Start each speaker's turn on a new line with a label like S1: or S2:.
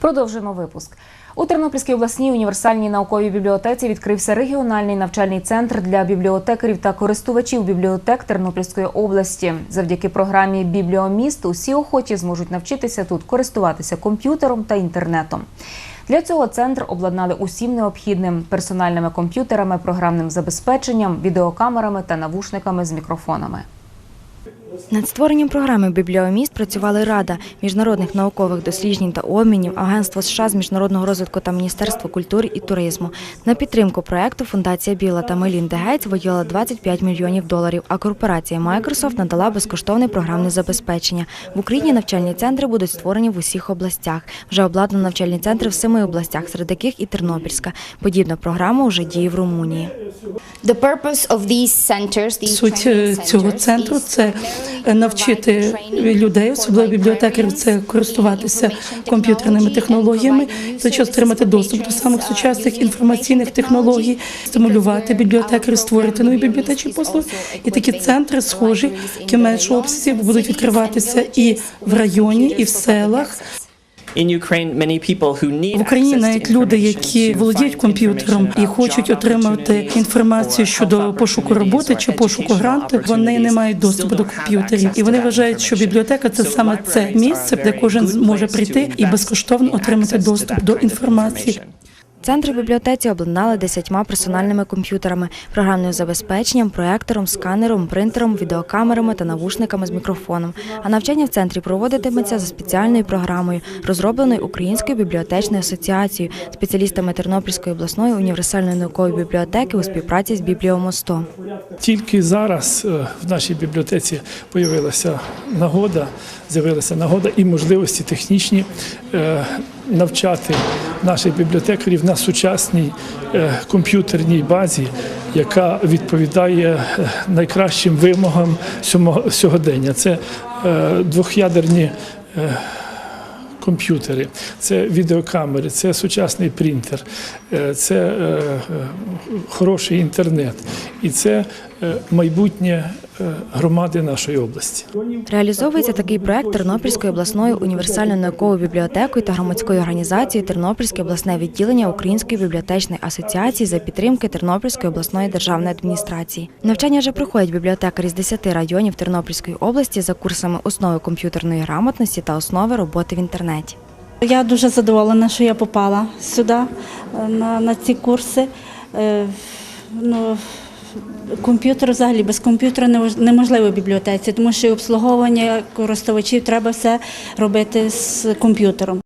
S1: Продовжуємо випуск. У Тернопільській обласній універсальній науковій бібліотеці відкрився регіональний навчальний центр для бібліотекарів та користувачів бібліотек Тернопільської області. Завдяки програмі Бібліоміст усі охочі зможуть навчитися тут користуватися комп'ютером та інтернетом. Для цього центр обладнали усім необхідним персональними комп'ютерами, програмним забезпеченням, відеокамерами та навушниками з мікрофонами.
S2: Над створенням програми Бібліоміст працювали Рада міжнародних наукових досліджень та обмінів, Агентство США з міжнародного розвитку та Міністерство культури і туризму. На підтримку проекту Фундація Біла та Мелінда Гейтс виділила 25 мільйонів доларів, а корпорація Microsoft надала безкоштовне програмне забезпечення. В Україні навчальні центри будуть створені в усіх областях. Вже обладнано навчальні центри в семи областях, серед яких і Тернопільська. Подібна програма вже діє в Румунії.
S3: Суть е, цього центру це навчити людей, особливо бібліотекарів, це користуватися комп'ютерними технологіями, за час отримати доступ до самих сучасних інформаційних технологій, стимулювати бібліотекарів, створити нові бібліотечні послуги. І такі центри схожі, які в меншому обсязі будуть відкриватися і в районі, і в селах. В Україні навіть люди, які володіють комп'ютером і хочуть отримати інформацію щодо пошуку роботи чи пошуку гранту, вони не мають доступу до комп'ютерів. І вони вважають, що бібліотека це саме це місце, де кожен
S4: to
S3: прийти і безкоштовно отримати доступ до інформації.
S2: Центр бібліотеці обладнали десятьма персональними комп'ютерами, програмним забезпеченням, проектором, сканером, принтером, відеокамерами та навушниками з мікрофоном. А навчання в центрі проводитиметься за спеціальною програмою, розробленою Українською бібліотечною асоціацією, спеціалістами Тернопільської обласної універсальної наукової бібліотеки у співпраці з Бібліомостом.
S5: Тільки зараз е, в нашій бібліотеці з'явилася нагода, з'явилася нагода і можливості технічні е, навчати наших бібліотекарів на сучасній е, комп'ютерній базі, яка відповідає е, найкращим вимогам сьогодення. Це е, двох'ядерні. Комп'ютери, це відеокамери, це сучасний принтер, це хороший інтернет і це майбутнє громади нашої області.
S2: Реалізовується такий проект Тернопільською обласною універсальною науковою бібліотекою та громадською організацією Тернопільське обласне відділення Української бібліотечної асоціації за підтримки Тернопільської обласної державної адміністрації. Навчання вже проходять бібліотекарі з 10 районів Тернопільської області за курсами основи комп'ютерної грамотності та основи роботи в інтернеті.
S6: Я дуже задоволена, що я попала сюди е, на, на ці курси. Е, Ну, комп'ютер взагалі без комп'ютера неможливо в бібліотеці, тому що обслуговування користувачів треба все робити з комп'ютером.